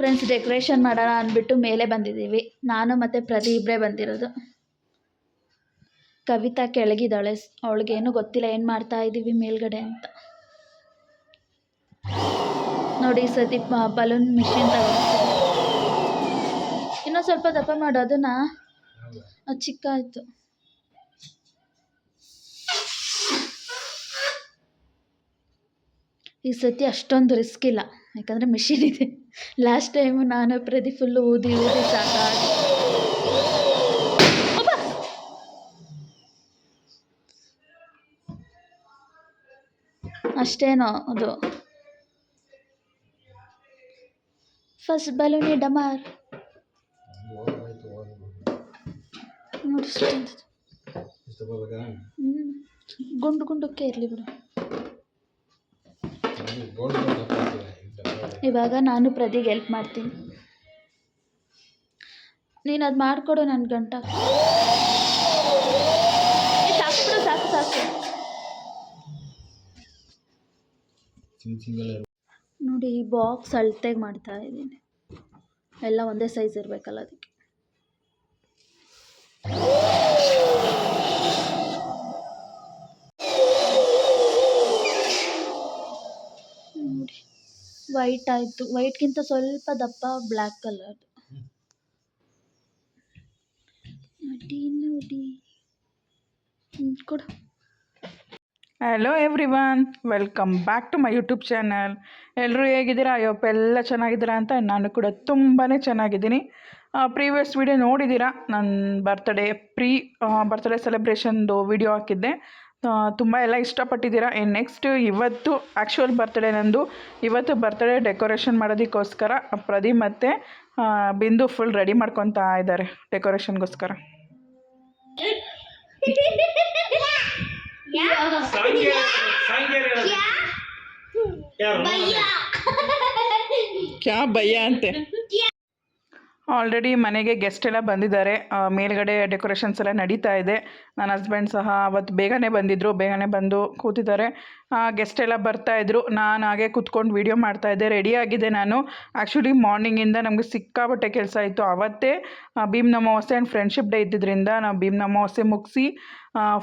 Friends decoration ಮಾಡೋಣ ಅಂದ್ಬಿಟ್ಟು ಮೇಲೆ ಬಂದಿದ್ದೀವಿ. ನಾನು ಮತ್ತು ಪ್ರತಿ ಇಬ್ಬರೇ ಬಂದಿರೋದು. ಕವಿತಾ ಕೆಳಗಿದ್ದಾಳೆ. ಅವಳಿಗೇನು ಗೊತ್ತಿಲ್ಲ ಏನು ಮಾಡ್ತಾ ಇದ್ದೀವಿ ಮೇಲ್ಗಡೆ ಅಂತ. ನೋಡಿ ಸತಿ ಬಲೂನ್ ಮಿಷಿನ್ ತಗೋ ಇನ್ನೊಂದು ಸ್ವಲ್ಪ ದಪ್ಪ ಮಾಡು, ಅದನ್ನ ಅದು ಚಿಕ್ಕ ಆಯಿತು. ಈ ಸತಿ ಅಷ್ಟೊಂದು ರಿಸ್ಕ್ ಇಲ್ಲ. ಯಾಕಂದರೆ ಮಿಷಿನ್ ಇದೆ. ಲಾಸ್ಟ್ ಟೈಮು ನಾನು ಪ್ರತಿ ಫುಲ್ಲು ಊದಿ ಊದಿ ಸಾಕಾಗಿ. ಅಷ್ಟೇನೋ ಅದು. ಫಸ್ಟ್ ಬಲೂನಿ ಡಮಾರ್ ಗುಂಡು ಗುಂಡಕ್ಕೆ ಇರಲಿ ಬಿಡು. ಇವಾಗ ನಾನು ಪ್ರದಿಗೆ ಹೆಲ್ಪ್ ಮಾಡ್ತೀನಿ. ನೀನು ಅದು ಮಾಡಿಕೊಡು ನನ್ನ ಗಂಟ. ಸಾಕು ಸಾಕು. ಸಾಕು ನೋಡಿ ಈ ಬಾಕ್ಸ್ ಅಳತೆಗೆ ಮಾಡ್ತಾ ಇದ್ದೀನಿ. ಎಲ್ಲ ಒಂದೇ ಸೈಜ್ ಇರಬೇಕಲ್ಲ ಅದಕ್ಕೆ ನೋಡಿ ವೈಟ್ ಆಯಿತು. ವೈಟ್ಗಿಂತ ಸ್ವಲ್ಪ ದಪ್ಪ black colour hello everyone welcome back to my YouTube channel ಎಲ್ಲರೂ ಹೇಗಿದ್ದೀರಾ? ಅಯ್ಯಪ್ಪ ಎಲ್ಲ ಚೆನ್ನಾಗಿದ್ದೀರಾ ಅಂತ ನಾನು ಕೂಡ ತುಂಬಾ ಚೆನ್ನಾಗಿದ್ದೀನಿ. ಪ್ರೀವಿಯಸ್ ವಿಡಿಯೋ ನೋಡಿದ್ದೀರಾ? ನನ್ನ ಬರ್ತ್ಡೇ ಪ್ರೀ ಬರ್ತ್ಡೇ ಸೆಲೆಬ್ರೇಷನ್ದು ವಿಡಿಯೋ ಹಾಕಿದ್ದೆ. ತುಂಬ ಎಲ್ಲ ಇಷ್ಟಪಟ್ಟಿದ್ದೀರಾ? ಇನ್ನು ನೆಕ್ಸ್ಟ್ ಇವತ್ತು ಆ್ಯಕ್ಚುಯಲ್ ಬರ್ತ್ಡೇ ನಂದು. ಇವತ್ತು ಬರ್ತ್ಡೇ ಡೆಕೋರೇಷನ್ ಮಾಡೋದಕ್ಕೋಸ್ಕರ ಪ್ರದೀಪ್ ಮತ್ತು ಬಿಂದು ಫುಲ್ ರೆಡಿ ಮಾಡ್ಕೊತಾ ಇದ್ದಾರೆ ಡೆಕೋರೇಷನ್ಗೋಸ್ಕರ ಕ್ಯಾ ಭಯ್ಯ ಅಂತೆ. ಆಲ್ರೆಡಿ ಮನೆಗೆ ಗೆಸ್ಟ್ ಎಲ್ಲ ಬಂದಿದ್ದಾರೆ. ಮೇಲ್ಗಡೆ ಡೆಕೋರೇಷನ್ಸ್ ಎಲ್ಲ ನಡೀತಾ ಇದೆ. ನನ್ನ ಹಸ್ಬೆಂಡ್ ಸಹ ಅವತ್ತು ಬೇಗನೆ ಬಂದಿದ್ದರು ಬೇಗನೆ ಬಂದು ಕೂತಿದ್ದಾರೆ. ಗೆಸ್ಟ್ ಎಲ್ಲ ಬರ್ತಾಯಿದ್ರು ನಾನು ಹಾಗೆ ಕೂತ್ಕೊಂಡು ವೀಡಿಯೋ ಮಾಡ್ತಾಯಿದ್ದೆ ರೆಡಿ ಆಗಿದೆ ನಾನು. ಆ್ಯಕ್ಚುಲಿ ಮಾರ್ನಿಂಗಿಂದ ನಮಗೆ ಸಿಕ್ಕಾಪಟ್ಟೆ ಕೆಲಸ ಇತ್ತು. ಅವತ್ತೇ ಆ, ಭೀಮ್ ಅಮಾವಾಸ್ಯೆ ಆ್ಯಂಡ್ ಫ್ರೆಂಡ್ಶಿಪ್ ಡೇ ಇದ್ದಿದ್ದರಿಂದ ನಾವು ಭೀಮ್ ಅಮಾವಾಸ್ಯೆ ಮುಗಿಸಿ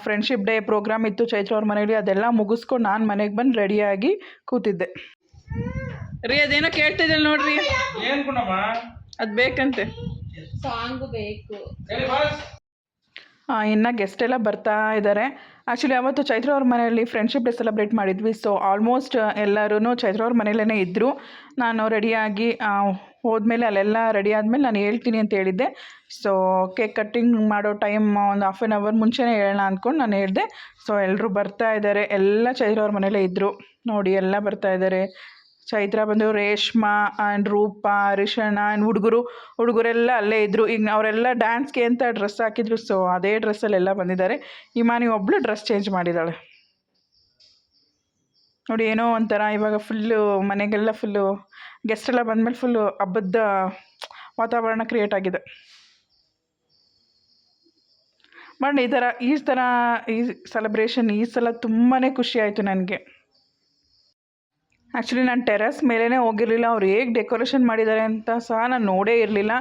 ಫ್ರೆಂಡ್ಶಿಪ್ ಡೇ ಪ್ರೋಗ್ರಾಮ್ ಇತ್ತು ಚೈತ್ರ ಅವ್ರ ಮನೇಲಿ ಅದೆಲ್ಲ ಮುಗಿಸ್ಕೊಂಡು ನಾನು ಮನೆಗೆ ಬಂದು ರೆಡಿಯಾಗಿ ಕೂತಿದ್ದೆ. ರೀ ಅದೇನೋ ಕೇಳ್ತಿದ್ದೆ ನೋಡ್ರಿ. ಏನು ಅದು ಬೇಕಂತೆ. ಸಾಂಗ್ ಬೇಕು. ಇನ್ನು ಗೆಸ್ಟ್ ಎಲ್ಲ ಬರ್ತಾ ಇದ್ದಾರೆ ಆ್ಯಕ್ಚುಲಿ ಅವತ್ತು ಚೈತ್ರ ಅವ್ರ ಮನೆಯಲ್ಲಿ ಫ್ರೆಂಡ್ಶಿಪ್ ಡೇ ಸೆಲೆಬ್ರೇಟ್ ಮಾಡಿದ್ವಿ. ಸೊ ಆಲ್ಮೋಸ್ಟ್ ಎಲ್ಲರೂ ಚೈತ್ರ ಅವ್ರ ಮನೇಲೇ ಇದ್ದರು ನಾನು ರೆಡಿಯಾಗಿ ಹೋದ್ಮೇಲೆ ಅಲ್ಲೆಲ್ಲ ರೆಡಿ ಆದಮೇಲೆ ನಾನು ಹೇಳ್ತೀನಿ ಅಂತ ಹೇಳಿದ್ದೆ. ಸೊ ಕೇಕ್ ಕಟ್ಟಿಂಗ್ ಮಾಡೋ ಟೈಮ್ ಒಂದು ಹಾಫ್ ಆನ್ ಅವರ್ ಮುಂಚೆನೇ ಹೇಳೋಣ ಅಂದ್ಕೊಂಡು ನಾನು ಹೇಳಿದೆ. ಸೊ ಎಲ್ಲರೂ ಬರ್ತಾ ಇದ್ದಾರೆ ಎಲ್ಲ ಚೈತ್ರ ಅವ್ರ ಮನೇಲೇ ಇದ್ದರು ನೋಡಿ ಎಲ್ಲ ಬರ್ತಾ ಇದ್ದಾರೆ ಚೈತ್ರ ಬಂದು ರೇಷ್ಮಾ ಆ್ಯಂಡ್ ರೂಪಾ ರಿಷಣ ಆ್ಯಂಡ್ ಹುಡುಗರು, ಹುಡುಗರೆಲ್ಲ ಅಲ್ಲೇ ಇದ್ದರು ಈಗ ಅವರೆಲ್ಲ ಡ್ಯಾನ್ಸ್ಗೆ ಅಂತ ಡ್ರೆಸ್ ಹಾಕಿದ್ರು? ಸೊ ಅದೇ ಡ್ರೆಸ್ಸಲ್ಲೆಲ್ಲ ಬಂದಿದ್ದಾರೆ. ಇಮಾನಿ ಒಬ್ಬಳು ಡ್ರೆಸ್ ಚೇಂಜ್ ಮಾಡಿದ್ದಾಳೆ ನೋಡಿ, ಏನೋ ಒಂಥರ ಇವಾಗ ಫುಲ್ಲು ಮನೆಗೆಲ್ಲ ಫುಲ್ಲು ಗೆಸ್ಟ್ ಎಲ್ಲ ಬಂದಮೇಲೆ ಫುಲ್ಲು ಹಬ್ಬದ ವಾತಾವರಣ ಕ್ರಿಯೇಟ್ ಆಗಿದೆ. ಬಟ್ ಈ ಥರ ಈ ಥರ ಈ ಸೆಲೆಬ್ರೇಷನ್ ಈ ಸಲ ತುಂಬಾ ಖುಷಿ ಆಯಿತು ನನಗೆ. ಆ್ಯಕ್ಚುಲಿ ನಾನು ಟೆರೆಸ್ ಮೇಲೇ ಹೋಗಿರಲಿಲ್ಲ. ಅವ್ರು ಹೇಗೆ ಡೆಕೋರೇಷನ್ ಮಾಡಿದ್ದಾರೆ ಅಂತ ಸಹ ನಾನು ನೋಡೇ ಇರಲಿಲ್ಲ.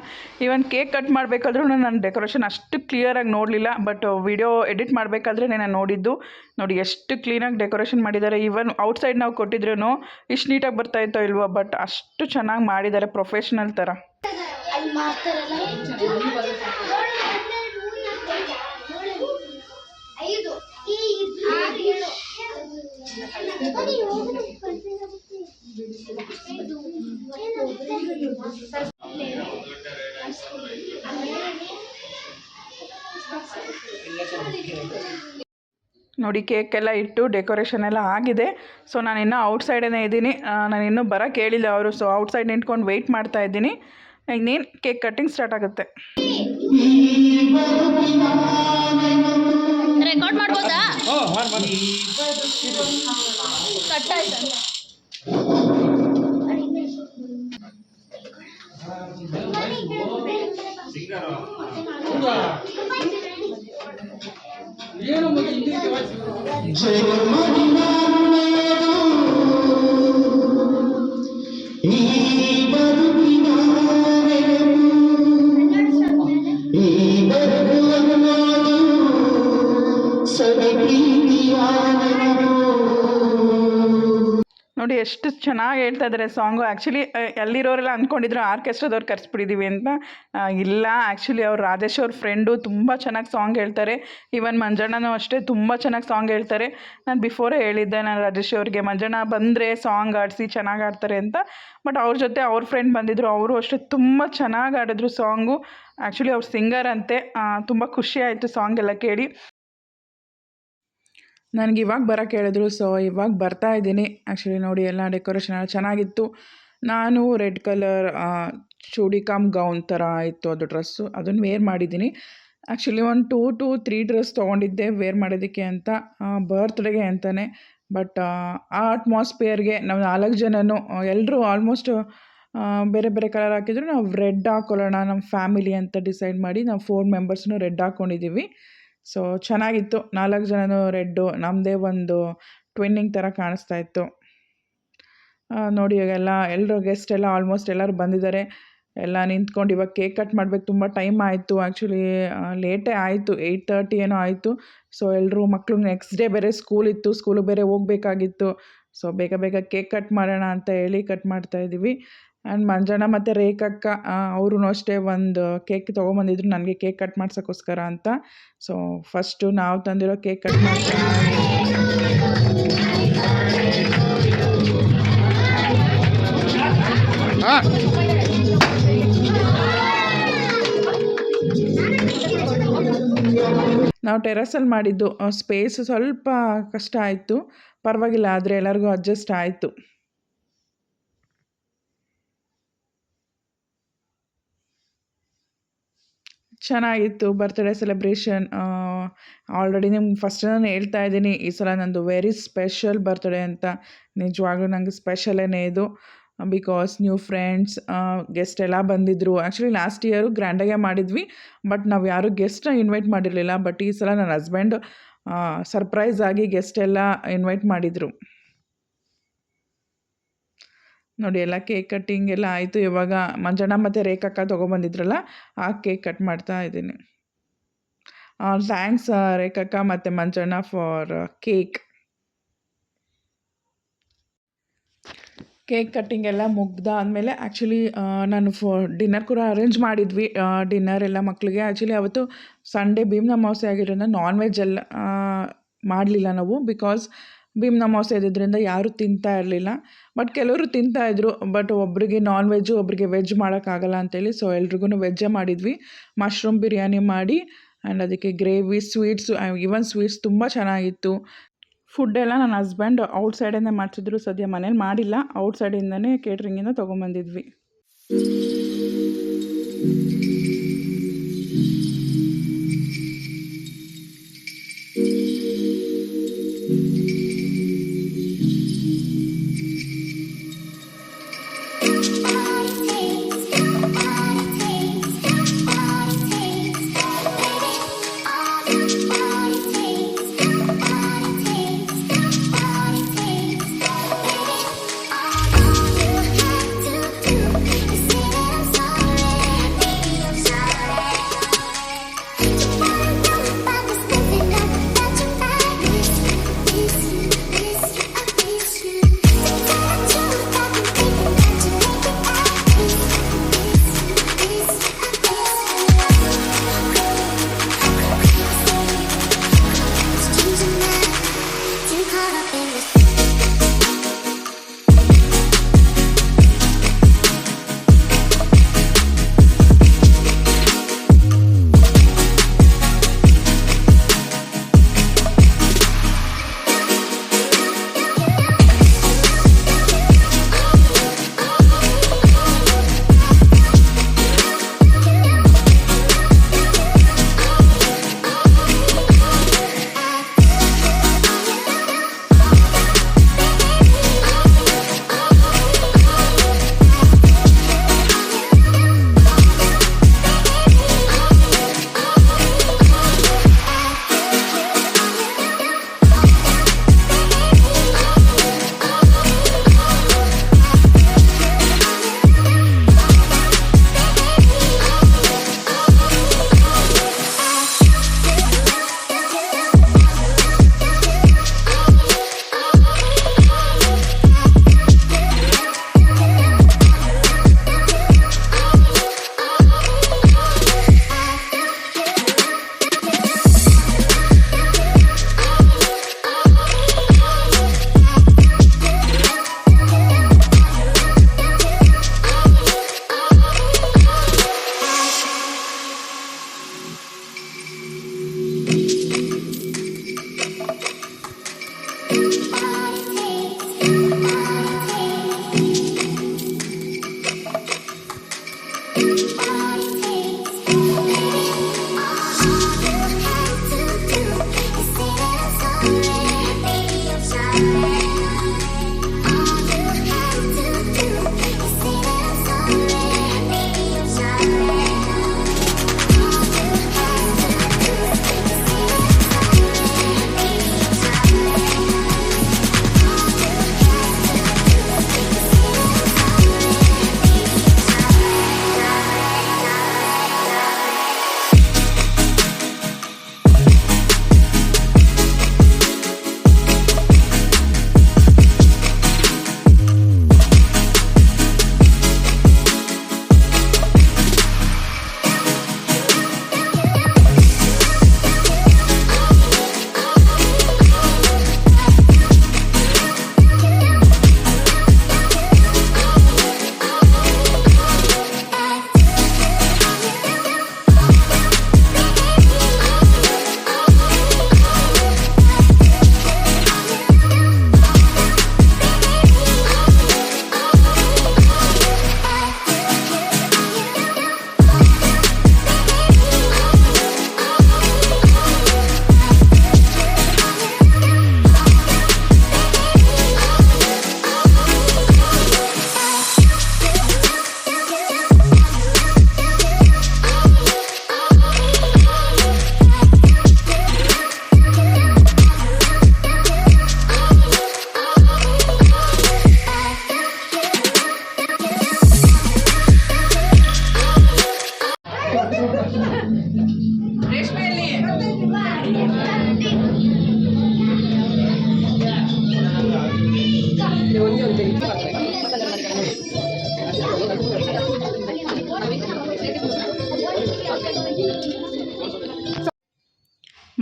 ಈವನ್ ಕೇಕ್ ಕಟ್ ಮಾಡಬೇಕಾದ್ರೂ ನಾನು ಡೆಕೋರೇಷನ್ ಅಷ್ಟು ಕ್ಲಿಯರಾಗಿ ನೋಡಲಿಲ್ಲ. ಬಟ್ ವಿಡಿಯೋ ಎಡಿಟ್ ಮಾಡಬೇಕಾದ್ರೆ ನಾನು ನೋಡಿದ್ದು. ನೋಡಿ, ಎಷ್ಟು ಕ್ಲೀನಾಗಿ ಡೆಕೋರೇಷನ್ ಮಾಡಿದ್ದಾರೆ ಈವನ್ ಔಟ್ಸೈಡ್ ನಾವು ಕೊಟ್ಟಿದ್ರೂ ಇಷ್ಟು ನೀಟಾಗಿ ಬರ್ತಾ ಇತ್ತೋ ಇಲ್ವೋ ಬಟ್ ಅಷ್ಟು ಚೆನ್ನಾಗಿ ಮಾಡಿದ್ದಾರೆ ಪ್ರೊಫೆಷ್ನಲ್ ಥರ ಐದು ನೋಡಿ ಕೇಕ್ ಎಲ್ಲ ಇಟ್ಟು ಡೆಕೋರೇಷನ್ ಎಲ್ಲ ಆಗಿದೆ. ಸೊ ನಾನು ಇನ್ನೂ ಔಟ್ಸೈಡೇ ಇದ್ದೀನಿ. ನಾನು ಇನ್ನೂ ಬರ ಕೇಳಿಲ್ಲ ಅವರು. ಸೊ ಔಟ್ಸೈಡ್ ನಿಂತ್ಕೊಂಡು ವೆಯ್ಟ್ ಮಾಡ್ತಾ ಇದ್ದೀನಿ. ಇನ್ನೇನು ಕೇಕ್ ಕಟ್ಟಿಂಗ್ ಸ್ಟಾರ್ಟ್ ಆಗುತ್ತೆ. ರೆಕಾರ್ಡ್ ಮಾಡ್ಬೋದಾ? ಓ ಮಾಡಿ ಆ್ಯಕ್ಚುಲಿ ಎಷ್ಟು ಚೆನ್ನಾಗಿ ಹೇಳ್ತಾ ಇದ್ದಾರೆ ಸಾಂಗು. ಆ್ಯಕ್ಚುಲಿ ಎಲ್ಲಿರೋರೆಲ್ಲ ಅಂದ್ಕೊಂಡಿದ್ರು ಆರ್ಕೆಸ್ಟ್ರಾದವ್ರು ಕರೆಸ್ಬಿಟ್ಟಿದ್ದೀವಿ ಅಂತ. ಇಲ್ಲ ಆ್ಯಕ್ಚುಲಿ ಅವ್ರು ರಾಜೇಶ್ ಅವ್ರ ಫ್ರೆಂಡು ತುಂಬ ಚೆನ್ನಾಗಿ ಸಾಂಗ್ ಹೇಳ್ತಾರೆ. ಈವನ್ ಮಂಜಣ್ಣನೂ ಅಷ್ಟೇ ತುಂಬ ಚೆನ್ನಾಗಿ ಸಾಂಗ್ ಹೇಳ್ತಾರೆ. ನಾನು ಬಿಫೋರೇ ಹೇಳಿದ್ದೆ, ನಾನು ರಾಜೇಶ್ ಅವ್ರಿಗೆ, ಮಂಜಣ್ಣ, ಬಂದರೆ ಸಾಂಗ್ ಆಡಿಸಿ ಚೆನ್ನಾಗಿ ಆಡ್ತಾರೆ ಅಂತ. ಬಟ್ ಅವ್ರ ಜೊತೆ ಅವ್ರ ಫ್ರೆಂಡ್ ಬಂದಿದ್ದರು ಅವರು ಅಷ್ಟೇ ತುಂಬ ಚೆನ್ನಾಗಿ ಆಡಿದ್ರು ಸಾಂಗು. ಆ್ಯಕ್ಚುಲಿ ಅವ್ರು ಸಿಂಗರ್ ಅಂತೆ. ತುಂಬ ಖುಷಿ ಆಯಿತು ಸಾಂಗ್ ಎಲ್ಲ ಕೇಳಿ. ನನಗೆ ಇವಾಗ ಬರೋಕ್ಕೆ ಹೇಳಿದ್ರು ಸೊ ಇವಾಗ ಬರ್ತಾ ಇದ್ದೀನಿ. ಆ್ಯಕ್ಚುಲಿ ನೋಡಿ, ಎಲ್ಲ ಡೆಕೋರೇಷನ್ ಎಲ್ಲ ಚೆನ್ನಾಗಿತ್ತು. ನಾನು ರೆಡ್ ಕಲರ್ ಚೂಡಿ ಕಮ್ ಗೌನ್ ಥರ ಇತ್ತು ಅದು ಡ್ರೆಸ್ಸು ಅದನ್ನು ವೇರ್ ಮಾಡಿದ್ದೀನಿ. ಆ್ಯಕ್ಚುಲಿ ಒಂದು ಟೂ ಟು ತ್ರೀ ಡ್ರೆಸ್ ತೊಗೊಂಡಿದ್ದೆ ವೇರ್ ಮಾಡೋದಕ್ಕೆ ಅಂತ ಬರ್ತ್ಡೇಗೆ ಅಂತಲೇ ಬಟ್ ಆ ಅಟ್ಮಾಸ್ಫಿಯರ್ಗೆ ನಾವು ನಾಲ್ಕು ಜನನು ಎಲ್ಲರೂ ಆಲ್ಮೋಸ್ಟ್ ಬೇರೆ ಬೇರೆ ಕಲರ್ ಹಾಕಿದ್ರು. ನಾವು ರೆಡ್ ಹಾಕೊಳ್ಳೋಣ ನಮ್ಮ ಫ್ಯಾಮಿಲಿ ಅಂತ ಡಿಸೈಡ್ ಮಾಡಿ ನಾವು ಫೋರ್ ಮೆಂಬರ್ಸ್ನು ರೆಡ್ ಹಾಕ್ಕೊಂಡಿದ್ದೀವಿ ಸೊ ಚೆನ್ನಾಗಿತ್ತು. ನಾಲ್ಕು ಜನನೂ ರೆಡ್ಡು ನಮ್ಮದೇ ಒಂದು ಟ್ವಿನ್ನಿಂಗ್ ಥರ ಕಾಣಿಸ್ತಾ ಇತ್ತು. ನೋಡಿ ಇವಾಗೆಲ್ಲ ಎಲ್ಲರೂ ಗೆಸ್ಟ್ ಎಲ್ಲ ಆಲ್ಮೋಸ್ಟ್ ಎಲ್ಲರೂ ಬಂದಿದ್ದಾರೆ. ಎಲ್ಲ ನಿಂತ್ಕೊಂಡು ಇವಾಗ ಕೇಕ್ ಕಟ್ ಮಾಡ್ಬೇಕು. ತುಂಬ ಟೈಮ್ ಆಯಿತು. ಆ್ಯಕ್ಚುಲಿ ಲೇಟೇ ಆಯಿತು. ಏಯ್ಟ್ ತರ್ಟಿ ಏನೋ ಆಯಿತು. ಸೊ ಎಲ್ಲರೂ ಮಕ್ಕಳು ನೆಕ್ಸ್ಟ್ ಡೇ ಬೇರೆ ಸ್ಕೂಲ್ ಇತ್ತು. ಸ್ಕೂಲಿಗೆ ಬೇರೆ ಹೋಗ್ಬೇಕಾಗಿತ್ತು. ಸೊ, ಬೇಗ ಬೇಗ ಕೇಕ್ ಕಟ್ ಮಾಡೋಣ ಅಂತ ಹೇಳಿ ಕಟ್ ಮಾಡ್ತಾ ಇದ್ದೀವಿ. ಆ್ಯಂಡ್ ಮಂಜಣ್ಣ ಮತ್ತು ರೇಖಕ್ಕ ಅವರು ಅಷ್ಟೇ ಒಂದು ಕೇಕ್ ತೊಗೊಂಬಂದಿದ್ರು, ನನಗೆ ಕೇಕ್ ಕಟ್ ಮಾಡ್ಸೋಕ್ಕೋಸ್ಕರ ಅಂತ. ಸೊ ಫಸ್ಟು ನಾವು ತಂದಿರೋ ಕೇಕ್ ಕಟ್ ಮಾಡ್ತಾ ನಾವು ಟೆರಸಲ್ಲಿ ಮಾಡಿದ್ದು ಸ್ಪೇಸ್ ಸ್ವಲ್ಪ ಕಷ್ಟ ಆಯಿತು. ಪರವಾಗಿಲ್ಲ, ಆದರೆ ಎಲ್ಲರಿಗೂ ಅಡ್ಜಸ್ಟ್ ಆಯಿತು. ಚೆನ್ನಾಗಿತ್ತು ಬರ್ತ್ಡೇ ಸೆಲೆಬ್ರೇಷನ್ ಆಲ್ರೆಡಿ ನಿಮ್ಗೆ ಫಸ್ಟ್ ನಾನು ಹೇಳ್ತಾ ಇದ್ದೀನಿ, ಈ ಸಲ ನಂದು ವೆರಿ ಸ್ಪೆಷಲ್ ಬರ್ತ್ಡೇ ಅಂತ. ನಿಜವಾಗ್ಲೂ ನನಗೆ ಸ್ಪೆಷಲೇ ಇದು. ಬಿಕಾಸ್ ನ್ಯೂ ಫ್ರೆಂಡ್ಸ್ ಗೆಸ್ಟ್ ಎಲ್ಲ ಬಂದಿದ್ದರು ಆ್ಯಕ್ಚುಲಿ ಲಾಸ್ಟ್ ಇಯರು ಗ್ರ್ಯಾಂಡಾಗೆ ಮಾಡಿದ್ವಿ ಬಟ್ ನಾವು ಯಾರೂ ಗೆಸ್ಟ್ನ ಇನ್ವೈಟ್ ಮಾಡಿರಲಿಲ್ಲ. ಬಟ್ ಈ ಸಲ ನನ್ನ ಹಸ್ಬೆಂಡ್ ಸರ್ಪ್ರೈಸ್ ಆಗಿ ಗೆಸ್ಟ್ ಎಲ್ಲ ಇನ್ವೈಟ್ ಮಾಡಿದರು. ನೋಡಿ ಎಲ್ಲ ಕೇಕ್ ಕಟ್ಟಿಂಗ್ ಎಲ್ಲ ಆಯಿತು. ಇವಾಗ ಮಂಜಣ್ಣ ಮತ್ತು ರೇಖಕ್ಕ ತೊಗೊಬಂದಿದ್ರಲ್ಲ, ಆ ಕೇಕ್ ಕಟ್ ಮಾಡ್ತಾ ಇದ್ದೀನಿ. ಥ್ಯಾಂಕ್ಸ್ ರೇಖಕ್ಕ ಮತ್ತು ಮಂಜಣ್ಣ ಫಾರ್ ಕೇಕ್ ಕೇಕ್ ಕಟ್ಟಿಂಗ್ ಎಲ್ಲ ಮುಗ್ದಾದಮೇಲೆ ಆ್ಯಕ್ಚುಲಿ ನಾನು ಫೋ ಡಿನ್ನರ್ ಕೂಡ ಅರೇಂಜ್ ಮಾಡಿದ್ವಿ. ಡಿನ್ನರ್ ಎಲ್ಲ ಮಕ್ಕಳಿಗೆ ಆ್ಯಕ್ಚುಲಿ ಅವತ್ತು ಸಂಡೇ ಭೀಮ್ನ ಅಮಾವಾಸ್ಯೆ ಆಗಿರೋದ್ರಿಂದ ನಾನ್ ವೆಜ್ ಎಲ್ಲ ಮಾಡಲಿಲ್ಲ ನಾವು ಬಿಕಾಸ್ ಭೀಮ್ನ ಅಮಾವಾಸ್ಯೆ ಇದ್ದಿದ್ದರಿಂದ ಯಾರೂ ತಿಂತಾ ಇರಲಿಲ್ಲ. ಬಟ್ ಕೆಲವರು ತಿಂತಾ ಇದ್ದರು ಬಟ್ ಒಬ್ಬರಿಗೆ ನಾನ್ ವೆಜ್ಜು ಒಬ್ಬರಿಗೆ ವೆಜ್ ಮಾಡೋಕ್ಕಾಗಲ್ಲ ಅಂತೇಳಿ ಸೊ ಎಲ್ರಿಗೂ ವೆಜ್ಜೇ ಮಾಡಿದ್ವಿ. ಮಶ್ರೂಮ್ ಬಿರಿಯಾನಿ ಮಾಡಿ ಆ್ಯಂಡ್ ಅದಕ್ಕೆ ಗ್ರೇವಿ ಸ್ವೀಟ್ಸು ಈವನ್ ಸ್ವೀಟ್ಸ್ ತುಂಬ ಚೆನ್ನಾಗಿತ್ತು. ಫುಡ್ ಎಲ್ಲ ನನ್ನ ಹಸ್ಬೆಂಡ್ ಔಟ್ಸೈಡಿಂದ ಮಾಡಿಸಿದ್ರು. ಸದ್ಯ ಮನೇಲಿ ಮಾಡಿಲ್ಲ. ಔಟ್ ಸೈಡಿಂದನೇ ಕೇಟ್ರಿಂಗಿಂದ ತೊಗೊಂಬಂದಿದ್ವಿ.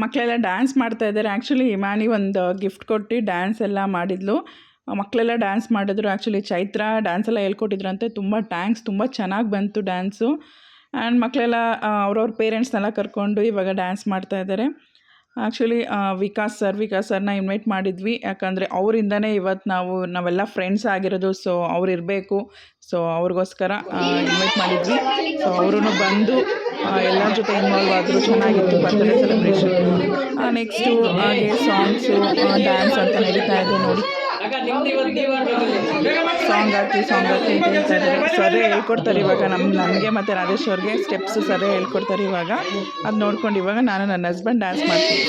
ಮಕ್ಕಳೆಲ್ಲ ಡ್ಯಾನ್ಸ್ ಮಾಡ್ತಾ ಇದ್ದಾರೆ. ಆ್ಯಕ್ಚುಲಿ ಇಮಾನಿ ಒಂದು ಗಿಫ್ಟ್ ಕೊಟ್ಟು ಡ್ಯಾನ್ಸ್ ಎಲ್ಲ ಮಾಡಿದ್ಲು. ಮಕ್ಕಳೆಲ್ಲ ಡ್ಯಾನ್ಸ್ ಮಾಡಿದ್ರು. ಆ್ಯಕ್ಚುಲಿ ಚೈತ್ರ ಡ್ಯಾನ್ಸ್ ಎಲ್ಲ ಹೇಳ್ಕೊಟ್ಟಿದ್ರಂತೆ. ತುಂಬ ಟ್ಯಾಂಕ್ಸ್ ತುಂಬ ಚೆನ್ನಾಗಿ ಬಂತು ಡ್ಯಾನ್ಸು ಆ್ಯಂಡ್ ಮಕ್ಕಳೆಲ್ಲ ಅವ್ರವ್ರ ಪೇರೆಂಟ್ಸ್ನೆಲ್ಲ ಕರ್ಕೊಂಡು ಇವಾಗ ಡ್ಯಾನ್ಸ್ ಮಾಡ್ತಾ ಇದ್ದಾರೆ. ಆ್ಯಕ್ಚುಲಿ ವಿಕಾಸ್ ಸರ್, ವಿಕಾಸ್ ಸರ್ನ ಇನ್ವೈಟ್ ಮಾಡಿದ್ವಿ. ಯಾಕಂದರೆ ಅವರಿಂದನೇ ಇವತ್ತು ನಾವು, ನಾವೆಲ್ಲ ಫ್ರೆಂಡ್ಸ್ ಆಗಿರೋದು ಸೊ ಅವ್ರು ಇರಬೇಕು. ಸೊ ಅವ್ರಿಗೋಸ್ಕರ ಇನ್ವೈಟ್ ಮಾಡಿದ್ವಿ. ಸೊ ಅವರು ಬಂದು ಎಲ್ಲರ ಜೊತೆ ಇನ್ವಾಲ್ವ್ ಆದರೂ ಚೆನ್ನಾಗಿತ್ತು ಬರ್ತ್ಡೇ ಸೆಲೆಬ್ರೇಷನ್ ನೆಕ್ಸ್ಟು ಹಾಗೆ ಸಾಂಗ್ಸು ಡ್ಯಾನ್ಸ್ ಅಂತ ನಡೀತಾ ಇದೆ ನೋಡಿ. ಸಾಂಗ್ ಸಾಂಗಾತಿ ಸಾಂಗ್ ಹಾಕಿ ಅಂತ ಹೇಳ್ತಾ ಇದ್ದಾರೆ ಸರೇ ಹೇಳ್ಕೊಡ್ತಾರೆ ಇವಾಗ ನಮ್ಮ ನನಗೆ ಮತ್ತು ರಾಜೇಶ್ ಅವ್ರಿಗೆ ಸ್ಟೆಪ್ಸು ಸರಿ ಹೇಳ್ಕೊಡ್ತಾರೆ ಇವಾಗ. ಅದು ನೋಡ್ಕೊಂಡು ಇವಾಗ ನಾನು ನನ್ನ ಹಸ್ಬೆಂಡ್ ಡ್ಯಾನ್ಸ್ ಮಾಡ್ತೀನಿ.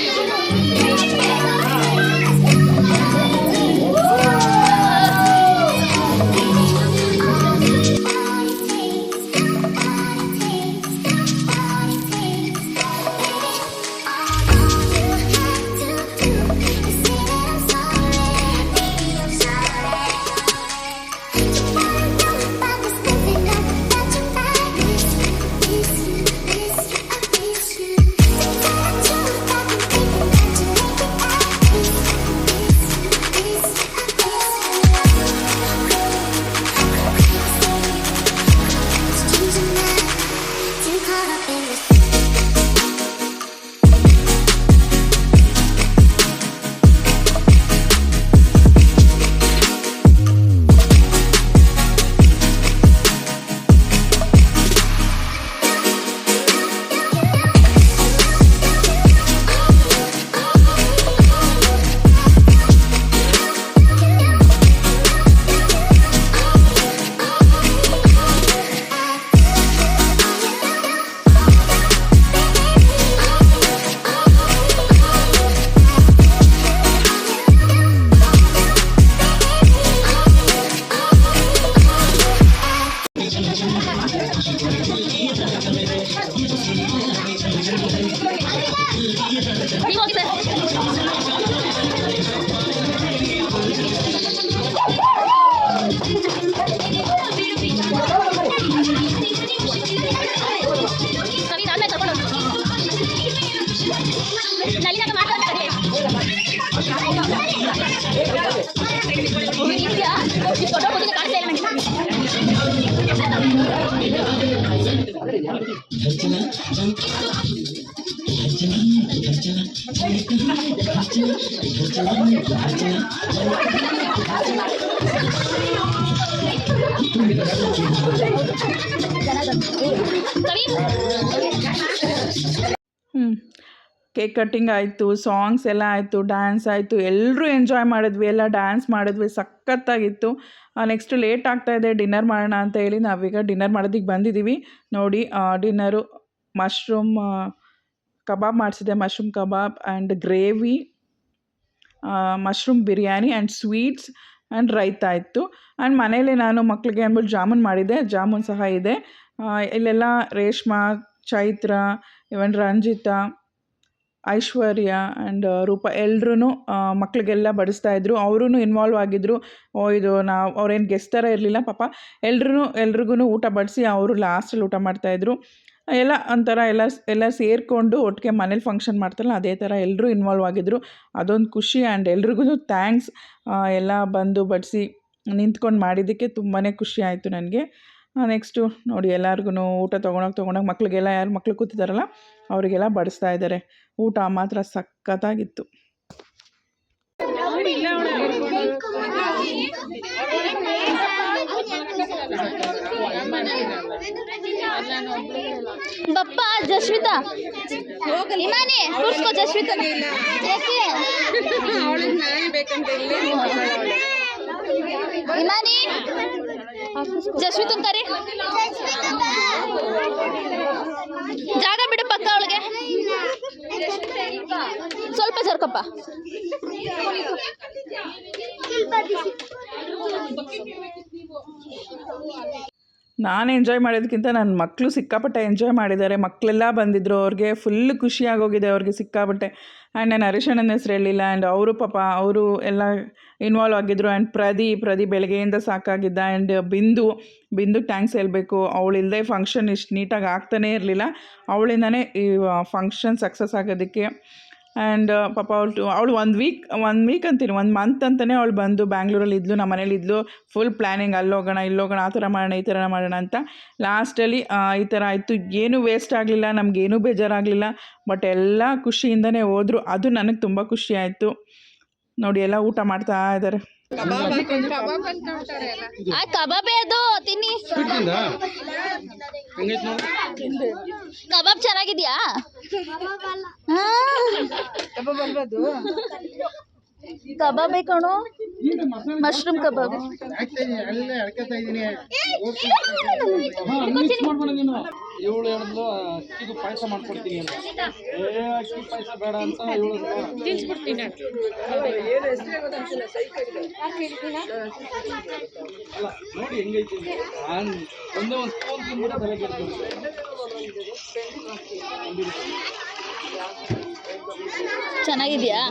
ಇದೆಯಾ ಕೇಕ್ ಕಟ್ಟಿಂಗ್ ಆಯಿತು ಸಾಂಗ್ಸ್ ಎಲ್ಲ ಆಯಿತು ಡ್ಯಾನ್ಸ್ ಆಯಿತು ಎಲ್ಲರೂ ಎಂಜಾಯ್ ಮಾಡಿದ್ವಿ, ಎಲ್ಲ ಡ್ಯಾನ್ಸ್ ಮಾಡಿದ್ವಿ, ಸಖತ್ತಾಗಿತ್ತು. ನೆಕ್ಸ್ಟ್ ಲೇಟ್ ಆಗ್ತಾಯಿದೆ ಡಿನ್ನರ್ ಮಾಡೋಣ ಅಂತ ಹೇಳಿ ನಾವೀಗ ಡಿನ್ನರ್ ಮಾಡೋದಕ್ಕೆ ಬಂದಿದ್ದೀವಿ ನೋಡಿ dinner mushroom kebab ಮಾಡಿಸಿದೆ mushroom kebab and gravy mushroom biryani and sweets and raita ಇತ್ತು ಆ್ಯಂಡ್ ಮನೇಲಿ ನಾನು ಮಕ್ಕಳಿಗೆ ಅಂದ್ಬಿಟ್ಟು ಜಾಮೂನ್ ಮಾಡಿದೆ ಜಾಮೂನ್ ಸಹ ಇದೆ. ಇಲ್ಲೆಲ್ಲ ರೇಷ್ಮಾ, ಚೈತ್ರ ಇವನ್ ರಂಜಿತಾ ಐಶ್ವರ್ಯ ಆ್ಯಂಡ್ ರೂಪ ಎಲ್ರೂ ಮಕ್ಕಳಿಗೆಲ್ಲ ಬಡಿಸ್ತಾ ಇದ್ರು. ಅವರೂ ಇನ್ವಾಲ್ವ್ ಆಗಿದ್ರು. ಓ, ಇದು ನಾವು, ಅವ್ರೇನು ಗೆಸ್ಟ್ ಥರ ಇರಲಿಲ್ಲ. ಪಾಪ ಎಲ್ರೂ ಎಲ್ರಿಗೂ ಊಟ ಬಡಿಸಿ ಅವರು ಲಾಸ್ಟಲ್ಲಿ ಊಟ ಮಾಡ್ತಾಯಿದ್ರು ಎಲ್ಲ ಒಂಥರ ಎಲ್ಲ ಎಲ್ಲ ಸೇರಿಕೊಂಡು ಒಟ್ಟಿಗೆ ಮನೇಲಿ ಫಂಕ್ಷನ್ ಮಾಡ್ತಾರಲ್ಲ, ಅದೇ ಥರ ಎಲ್ಲರೂ ಇನ್ವಾಲ್ವ್ ಆಗಿದ್ರು. ಅದೊಂದು ಖುಷಿ ಆ್ಯಂಡ್ ಎಲ್ರಿಗೂ ಥ್ಯಾಂಕ್ಸ್ ಎಲ್ಲ ಬಂದು ಬಡಿಸಿ ನಿಂತ್ಕೊಂಡು ಮಾಡಿದ್ದಕ್ಕೆ ತುಂಬಾ ಖುಷಿ ಆಯಿತು ನನಗೆ. ನೆಕ್ಸ್ಟು ನೋಡಿ ಎಲ್ಲರಿಗೂ ಊಟ ತೊಗೊಂಡೋಗಿ ತೊಗೊಂಡೋಗಿ ಮಕ್ಳಿಗೆಲ್ಲ ಯಾರು ಮಕ್ಳು ಕೂತಿದ್ದಾರಲ್ಲ ಅವರಿಗೆಲ್ಲ ಬಡಿಸ್ತಾ ಇದ್ದಾರೆ ಊಟ ಮಾತ್ರ ಸಖತ್ತಾಗಿತ್ತು. ಬಪ್ಪ ಜಸ್ವಿತಾ ಇಮಾನಿ ಕೂರ್ಸ್ಕೋ ಜಸ್ವಿತಾ ಯಾಕೆ ಇಮಾನಿ? ಜಸ್ವಿತನ್ ತುಂಬಾರಿ ಜಾಗ ಬಿಡು ಪಕ್ಕ ಅವಳಿಗೆ. ಸ್ವಲ್ಪ ಸರ್ಕಪ್ಪ. ನಾನು ಎಂಜಾಯ್ ಮಾಡೋದಕ್ಕಿಂತ ನನ್ನ ಮಕ್ಕಳು ಸಿಕ್ಕಾಪಟ್ಟೆ ಎಂಜಾಯ್ ಮಾಡಿದ್ದಾರೆ. ಮಕ್ಕಳೆಲ್ಲ ಬಂದಿದ್ರು, ಅವ್ರಿಗೆ ಫುಲ್ ಖುಷಿಯಾಗೋಗಿದೆ ಅವ್ರಿಗೆ ಸಿಕ್ಕಾಪಟ್ಟೆ. ಆ್ಯಂಡ್ ನಾನು ಹರೀಶಣ್ಣನ ಹೆಸರು ಹೇಳಿಲ್ಲ ಆ್ಯಂಡ್ ಅವರು ಪಾಪ ಅವರು ಎಲ್ಲ ಇನ್ವಾಲ್ವ್ ಆಗಿದ್ದರು ಆ್ಯಂಡ್ ಪ್ರದಿ ಪ್ರದಿ ಬೆಳಗ್ಗೆಯಿಂದ ಸಾಕಾಗಿದ್ದ ಆ್ಯಂಡ್ ಬಿಂದು ಬಿಂದು ಟ್ಯಾಂಕ್ಸ್ ಹೇಳಬೇಕು. ಅವಳಿಲ್ಲದೆ ಫಂಕ್ಷನ್ ಇಷ್ಟು ನೀಟಾಗಿ ಆಗ್ತಾನೇ ಇರಲಿಲ್ಲ. ಅವಳಿಂದನೇ ಈ ಫಂಕ್ಷನ್ ಸಕ್ಸಸ್ ಆಗೋದಕ್ಕೆ ಆ್ಯಂಡ್ ಪಾಪ ಅವಳು ಅವಳು ಒಂದು ವೀಕ್ ಒಂದು ವೀಕ್ ಅಂತೀನಿ, ಒಂದು ಮಂತ್ ಅಂತಲೇ ಅವಳು ಬಂದು ಬ್ಯಾಂಗ್ಳೂರಲ್ಲಿ ಇದ್ಲು, ನಮ್ಮ ಮನೇಲಿ ಇದ್ಲು ಫುಲ್ ಪ್ಲ್ಯಾನಿಂಗ್ ಅಲ್ಲಿ ಹೋಗೋಣ, ಇಲ್ಲಿ ಹೋಗೋಣ, ಆ ಥರ ಮಾಡೋಣ, ಈ ಥರ ಮಾಡೋಣ ಅಂತ. ಲಾಸ್ಟಲ್ಲಿ ಈ ಥರ ಆಯಿತು. ಏನೂ ವೇಸ್ಟ್ ಆಗಲಿಲ್ಲ ನಮಗೇನೂ ಬೇಜಾರಾಗಲಿಲ್ಲ ಬಟ್ ಎಲ್ಲ ಖುಷಿಯಿಂದನೇ ಹೋದರು. ಅದು ನನಗೆ ತುಂಬ ಖುಷಿ ಆಯಿತು. ನೋಡಿ, ಎಲ್ಲ ಊಟ ಮಾಡ್ತಾ ಇದ್ದಾರೆ. ಆ ಕಬಾಬೇ ಅದು ತಿನ್ನಿ ಹೆಂಗೈತ್ ನೋಡು ಕಬಾಬ್ ಚೆನ್ನಾಗಿದ್ಯಾ ಕಬಾಬೇ ಕಣೋ ಮಶ್ರೂಮ್ ಕಬಾಬ್ ಇವಳು ಹೇಳಿದ್ಲು ಅಕ್ಕಿದು ಪಾಯಸ ಮಾಡ್ಕೊಡ್ತೀನಿ ಅಂತ. ಏ ಅಕ್ಕಿ ಪಾಯಸ ಬೇಡ ಅಂತ ಇವಳು ಅಲ್ಲ ನೋಡಿ ಹೆಂಗೈತಿ ನಾನು ಒಂದೇ ಒಂದು ಸ್ಪೂನ್ ತಿಂದ್ಬಿಟ್ಟು ತಲೆ ಕೆಡ್ತೀನಿ ಚೆನ್ನಾಗಿದೆಯಾ?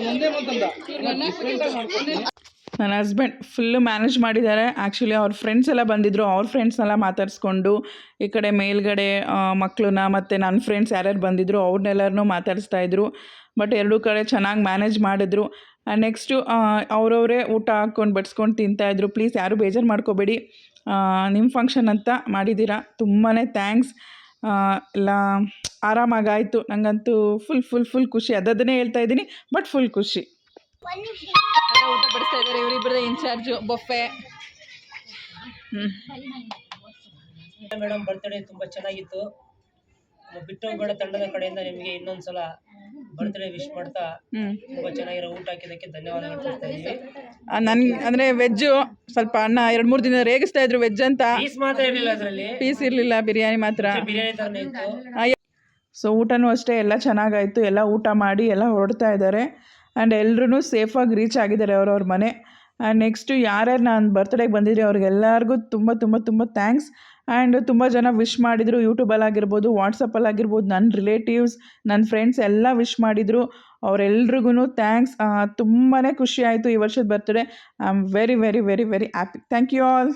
ಒಂದೇ ಬಂತಂದ ನನ್ನ ಹಸ್ಬೆಂಡ್ ಫುಲ್ಲು ಮ್ಯಾನೇಜ್ ಮಾಡಿದ್ದಾರೆ. ಆ್ಯಕ್ಚುಲಿ ಅವ್ರ ಫ್ರೆಂಡ್ಸ್ ಎಲ್ಲ ಬಂದಿದ್ದರು ಅವ್ರ ಫ್ರೆಂಡ್ಸ್ನೆಲ್ಲ ಮಾತಾಡಿಸ್ಕೊಂಡು ಈ ಕಡೆ ಮೇಲ್ಗಡೆ ಮಕ್ಕಳನ್ನ ಮತ್ತು ನನ್ನ ಫ್ರೆಂಡ್ಸ್ ಯಾರ್ಯಾರು ಬಂದಿದ್ದರು ಅವ್ರನ್ನೆಲ್ಲರನ್ನೂ ಮಾತಾಡಿಸ್ತಾ ಇದ್ರು. ಬಟ್ ಎರಡೂ ಕಡೆ ಚೆನ್ನಾಗಿ ಮ್ಯಾನೇಜ್ ಮಾಡಿದ್ರು. ನೆಕ್ಸ್ಟು ಅವರವರೇ ಊಟ ಹಾಕ್ಕೊಂಡು ಬಡ್ಸ್ಕೊಂಡು ತಿಂತಾಯಿದ್ರು ಪ್ಲೀಸ್ ಯಾರೂ ಬೇಜಾರು ಮಾಡ್ಕೋಬೇಡಿ. ನಿಮ್ಮ ಫಂಕ್ಷನ್ ಅಂತ ಮಾಡಿದ್ದೀರಾ. ತುಂಬಾ ಥ್ಯಾಂಕ್ಸ್ ಎಲ್ಲ ಆರಾಮಾಗಾಯಿತು. ನನಗಂತೂ ಫುಲ್ ಫುಲ್ ಫುಲ್ ಖುಷಿ. ಅದನ್ನೇ ಹೇಳ್ತಾ ಇದ್ದೀನಿ ಬಟ್ ಫುಲ್ ಖುಷಿ. ಊಟ ಬಡಿಸ್ತಾ ಇದ್ದಾರೆ ಇವರಿಬ್ಬರದ ಇನ್ಚಾರ್ಜ್ ಬೊಫೆ ಮೇಡಮ್ ಬರ್ತ್ಡೇ ತುಂಬಾ ಚೆನ್ನಾಗಿತ್ತು. ಬಿಟ್ಟು ಹೋಗ್ಬೇಡ ತಂಡದ ಕಡೆಯಿಂದ ನಿಮಗೆ ಇನ್ನೊಂದ್ಸಲ ಬರ್ತ್ಡೇ ವಿಶ್ ಮಾಡ್ತಾ ತುಂಬಾ ಚೆನ್ನಾಗಿರೋ ಊಟ ಹಾಕಿದಕ್ಕೆ ಧನ್ಯವಾದಗಳು ತಿಳಿಸ್ತಾ ಇದ್ದೀವಿ ವೆಜ್ ಅಂದರೆ ವೆಜ್ಜು ಸ್ವಲ್ಪ ಅಣ್ಣ ಎರಡ್ ಮೂರ್ ದಿನ ರೇಗಿಸ್ತಾ ಇದ್ರು ವೆಜ್ ಅಂತ. ಪೀಸ್ ಮಾತ್ರ ಇರಲಿಲ್ಲ ಅದರಲ್ಲಿ. ಪೀಸ್ ಇರಲಿಲ್ಲ ಬಿರಿಯಾನಿ ಮಾತ್ರ. ಬಿರಿಯಾನಿ ತರನೇ ಇತ್ತು. ಸೊ ಊಟನೂ ಅಷ್ಟೇ ಎಲ್ಲ ಚೆನ್ನಾಗಾಯ್ತು ಎಲ್ಲ ಊಟ ಮಾಡಿ ಎಲ್ಲ ಹೊರಡ್ತಾ ಇದ್ದಾರೆ. ಆ್ಯಂಡ್ ಎಲ್ಲರೂ ಸೇಫಾಗಿ ರೀಚ್ ಆಗಿದ್ದಾರೆ ಅವ್ರವ್ರ ಮನೆ. ಆ್ಯಂಡ್ ನೆಕ್ಸ್ಟು ಯಾರ್ಯಾರು ನಾನು ಬರ್ತ್ಡೇಗೆ ಬಂದಿದ್ರಿ ಅವ್ರಿಗೆಲ್ಲರಿಗೂ ತುಂಬ ತುಂಬ ತುಂಬ ಥ್ಯಾಂಕ್ಸ್ ಆ್ಯಂಡ್ ತುಂಬ ಜನ ವಿಶ್ ಮಾಡಿದರು. ಯೂಟ್ಯೂಬಲ್ಲಿ ಆಗಿರ್ಬೋದು ವಾಟ್ಸಪ್ಪಲ್ಲಿ ಆಗಿರ್ಬೋದು ನನ್ನ ರಿಲೇಟಿವ್ಸ್ ನನ್ನ ಫ್ರೆಂಡ್ಸ್ ಎಲ್ಲ ವಿಶ್ ಮಾಡಿದರು. ಅವರೆಲ್ರಿಗೂ ಥ್ಯಾಂಕ್ಸ್ ತುಂಬಾ ಖುಷಿ ಆಯಿತು ಈ ವರ್ಷದ birthday I am very very very very happy thank you all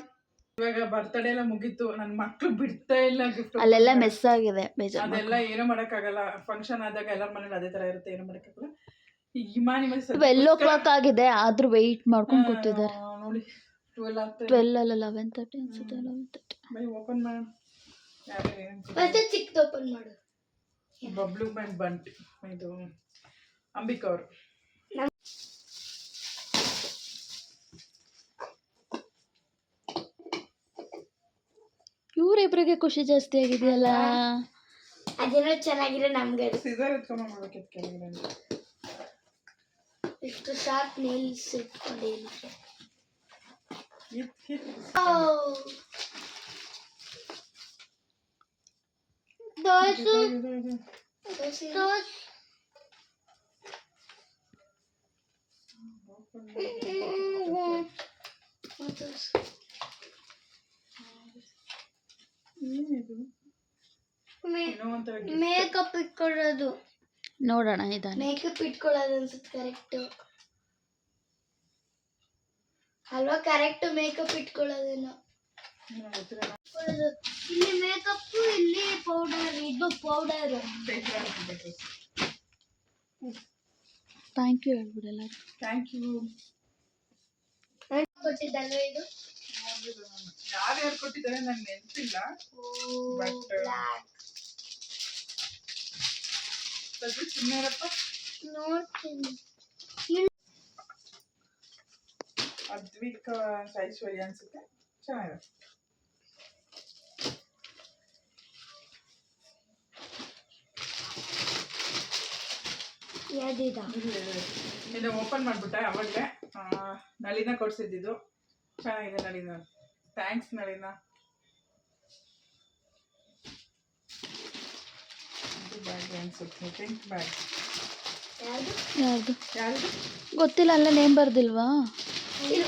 ಇವಾಗ ಬರ್ತ್ಡೇ ಎಲ್ಲ ಮುಗೀತು. ನನ್ನ ಮಕ್ಕಳು ಬಿಡ್ತಾ ಇಲ್ಲ ಗಿಫ್ಟ್ ಅಲ್ಲೆಲ್ಲ ಮೆಸ್ ಆಗಿದೆ ಅದೆಲ್ಲ ಏನೂ ಮಾಡೋಕ್ಕಾಗಲ್ಲ. ಫಂಕ್ಷನ್ ಆದಾಗ ಎಲ್ಲರ ಮನೇಲಿ ಅದೇ ಥರ ಇರುತ್ತೆ ಏನೂ ಮಾಡೋಕ್ಕಾಗಲ್ಲ. ಟ್ವೆಲ್ ಓ ಕ್ಲಾಕ್ ಆಗಿದೆ ಆದ್ರೂ ವೆಯ್ಟ್ ಮಾಡ್ಕೊಂಡು ಕೂತಿದ್ದಾರೆ. ಟ್ವೆಲ್ ಅಲ್ಲ ಲೆವೆನ್ ತರ್ಟಿ ಅನ್ಸುತ್ತೆ ಲೆವೆನ್ ತರ್ಟಿ ಓಪನ್ ಮತ್ತೆ ಚಿಕ್ಕದು ಮಾಡು ಬಬ್ಲು ಆ್ಯಂಡ್ ಬಂಟ್ ಇದು ಅಂಬಿಕಾ ಅವರು. ಇವರಿಬ್ರಿಗೆ ಖುಷಿ ಜಾಸ್ತಿ ಆಗಿದೆಯಲ್ಲ? ಅದೇನೋ ಚೆನ್ನಾಗಿರೋ ನಮ್ಗೆ ಸಿಸರ್ ಎತ್ಕೊಂಡ್ ಮಾಡ್ಬೇಕಿತ್ತು ಕೆಳಗಡೆ ಇಷ್ಟು ಶಾರ್ಪ್ ನೇಲ್ಸ್ ಇಟ್ಕೊಂಡೇನಿ ಹಿಟ್ ಹಿಟ್ ದೋಸು ಇದು ಇದು ದೋಸೆ ಏನಿದು ಏನೋ ಒಂಥರ ಮೇಕಪ್ ಇಟ್ಕೊಳ್ಳೋದು ನೋಡೋಣ ಇದಾನೆ. ಮೇಕಪ್ ಇಟ್ಕೊಳ್ಳೋದು ಅನ್ಸುತ್ತೆ ಕರೆಕ್ಟ್ ಅಲ್ವಾ? ಕರೆಕ್ಟ್ ಮೇಕಪ್ ಇಟ್ಕೊಳ್ಳೋದೇನು. ಇಲ್ಲಿ ಮೇಕಪ್ ಇಲ್ಲಿ ಪೌಡರ್ ಇದು ಪೌಡರ್ ಥ್ಯಾಂಕ್ ಯು ಹೇಳ್ಬಿಡಲ್ಲ ಥ್ಯಾಂಕ್ ಯು ಕೊಟ್ಟಿದ್ದಲ್ವ ಇದು? ಯಾರು ಯಾರು ಕೊಟ್ಟಿದ್ದಾರೆ ನಂಗೆ ನೆನಪಿಲ್ಲ. ಬಟ್ ಸ್ವಲ್ಪ ಸುಮ್ಮನೆರಪ್ಪ ನೋಡ್ತೀನಿ ಅದ್ವಿಕ್ ಐಶ್ವರ್ಯ ಅನ್ಸುತ್ತೆ ಚೆನ್ನಾಗಿದೆ ಯಾವ್ದಿದ ಇದು ಓಪನ್ ಮಾಡಿಬಿಟ್ಟೆ ಅವಾಗಲೇ ನಳಿನ ಕೊಡ್ಸಿದ್ದಿದ್ದು ಚೆನ್ನಾಗಿದೆ ನಳಿನ ಥ್ಯಾಂಕ್ಸ್ ನಳಿನ ಅನ್ಸುತ್ತೆ ಯಾರ್ದು ಗೊತ್ತಿಲ್ಲ ಅಲ್ಲ ನೇಮ್ ಬರ್ದಿಲ್ವಾ? ಇಲ್ಲಿ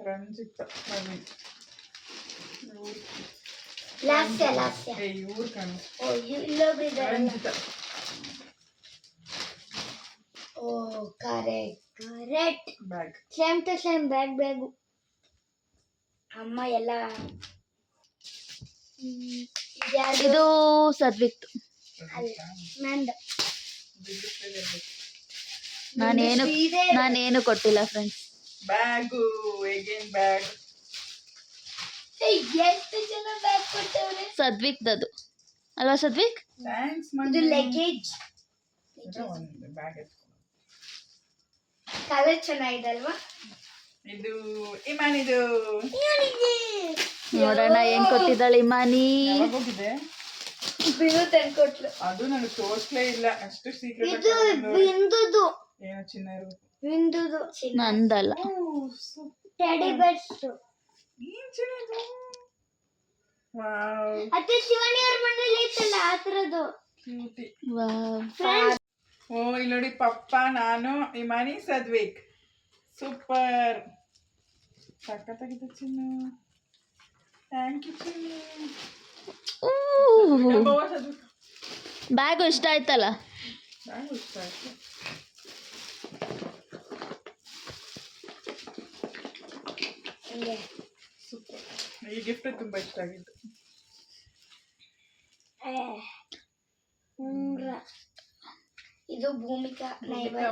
ರಂಜಿತ್ ಪ್ರವೀಣ್ ಲಾಸ್ಯ ಲಾಸ್ಯ. ಏ ಇವ್ರು ಕಣು ಓ ರಂಜಿತ. ಓ correct correct. Bag. Same to same bag bag. ಅಮ್ಮ ಎಲ್ಲ ಇದು ಸದ್ವಿಕ್ತು ನಂದು. ನಾನೇನು ಇದೆ. ನಾನೇನು ಕೊಟ್ಟಿಲ್ಲ ಫ್ರೆಂಡ್ಸ್ ಬ್ಯಾಗು ಎಗೇನ್ ಬ್ಯಾಗ್? ಎಷ್ಟು ಜನ ಬ್ಯಾಗ್ ಕೊಟ್ಟವ್ರೆ. ಸದ್ವಿಕ್ದದು ಅಲ್ವಾ ಸದ್ವಿಕ್ ಥ್ಯಾಂಕ್ಸ್ ಇದು ಲಗೇಜ್ ಬ್ಯಾಗ್ ಕಲರ್ ಚೆನ್ನಾಗಿದೆ ಅಲ್ವಾ? ಇದು ಇಮಾನಿದು. ನೋಡೋಣ ಏನ್ ಕೊಟ್ಟಿದ್ದಾಳೆ ಇಮಾನಿ. ಹೋಗಿದೆ? ಬಿರು ತಂದ್ಕೊಟ್ಲು ಅದು ನನಗೆ ತೋರಿಸ್ಲೇ ಇಲ್ಲ. ಅಷ್ಟು ಸೀಕ್ರೆಟ್ ಇದು ಬಿಂದುದು ಏನೋ ಚಿನ್ನ ಇರ್ಬೇಕು. ಬಿಂದುದು ನಂದಲ್ಲ. ಟೆಡಿ ಬರ್ಸ್ ಏನ್ ಚಿನ್ನ ಇದು? ವಾವ್. ಅತ್ತೆ ಶಿವಾನಿ ಅವ್ರ ಮನೇಲಿ ಆ ಥರದ್ದು. Cutie wow. ಓ ಇಲ್ಲಿ ನೋಡಿ ಪಪ್ಪ ನಾನು ಇಮಾನಿ ಸದ್ವಿಕ್ ಸೂಪರ್. ಸಖತ್ತಾಗಿದೆ ಚಿನ್ನು ಥ್ಯಾಂಕ್ ಯು ಚಿನ್ನು ಡಬ್ಬವ ಸದ್ವಿಕ್ ಬ್ಯಾಗು ಇಷ್ಟ ಆಯ್ತಲ್ಲ ನಂಗೂ ಇಷ್ಟ ಆಯ್ತು ಹಂಗೆ ಸೂಪರ್ ಈ ಗಿಫ್ಟ್ ತುಂಬಾ ಇಷ್ಟ ಆಗಿತ್ತು ಏ, ಉಂಗ್ರ ಇದು ಭೂಮಿಕಾ ಭೂಮಿಕಾ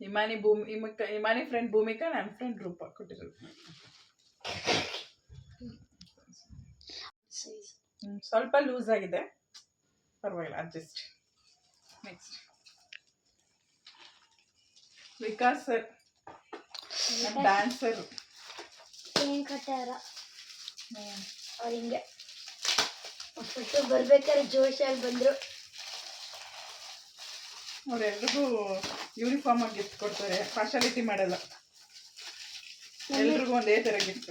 ಇಮಾನಿ ಭೂಮಿ ಇಮಕ ಇಮಾನಿ ಫ್ರೆಂಡ್ ಭೂಮಿಕಾ ನನ್ನ ಫ್ರೆಂಡ್ ರೂಪ ಕೊಟ್ಟಿರೋದು ಸ್ವಲ್ಪ ಲೂಸ್ ಆಗಿದೆ. ಪರವಾಗಿಲ್ಲ adjust next Vikas sir dancer ಏನ್ ಕಟ್ಟಾರ ಅವ್ರ ಹಿಂಗೆ. ಫಸ್ಟ್ ಬರ್ಬೇಕಾದ್ರೆ ಜೋಶಾಗಿ ಬಂದ್ರು. ಅವರೆಲ್ರಿಗೂ ಯೂನಿಫಾರ್ಮ್ ಆಗಿ ಗಿಫ್ಟ್ ಕೊಡ್ತಾರೆ. ಪಾರ್ಶಾಲಿಟಿ ಮಾಡಲ್ಲ. ಎಲ್ರಿಗೂ ಒಂದೇ ಥರ ಗಿಫ್ಟ್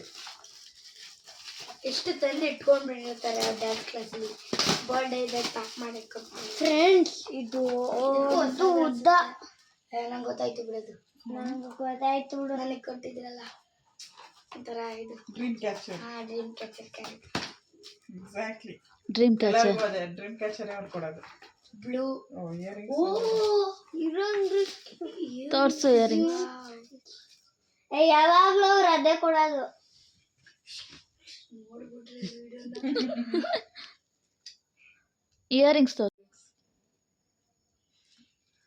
ಎಷ್ಟು ತಂದು ಇಟ್ಕೊಂಡ್ ಬಿಟ್ಟಿರ್ತಾರೆ ಆ ಡ್ಯಾನ್ಸ್ ಕ್ಲಾಸಲ್ಲಿ ಬರ್ಡೇ ಇದೆ ಪ್ಯಾಕ್ ಮಾಡಕ್ಕೆ ಫ್ರೆಂಡ್ಸ್ ಇದು ಒಂದು ಉದ್ದ. ನಂಗೆ ಗೊತ್ತಾಯ್ತು ಬಿಡೋದು ನಂಗೆ ಗೊತ್ತಾಯ್ತು ಬಿಡು. ನನಗೆ ಕೊಟ್ಟಿದ್ರಲ್ಲ? ಒಂಥರ ಇದು. ಡ್ರೀಮ್ ಕ್ಯಾಚರ್ ಹಾಂ dream catcher carrot exactly dream catcher ಎಲ್ಲರಿಗೂ ಡ್ರೀಮ್ ಕ್ಯಾಪ್ಚರ್ ಅವ್ರು ಕೊಡೋದು? ಬ್ಲೂ ಓ ಇಯರಿಂಗ್ಸ್ ಓ ಇರೊಂದು ತೋರ್ಸು ಇಯರಿಂಗ್ಸ್ ಏ ಯಾವಾಗಲೂ ಅವ್ರು ಅದೇ ಕೊಡೋದು. ಇಯರಿಂಗ್ಸ್ ತೋರ್ಸು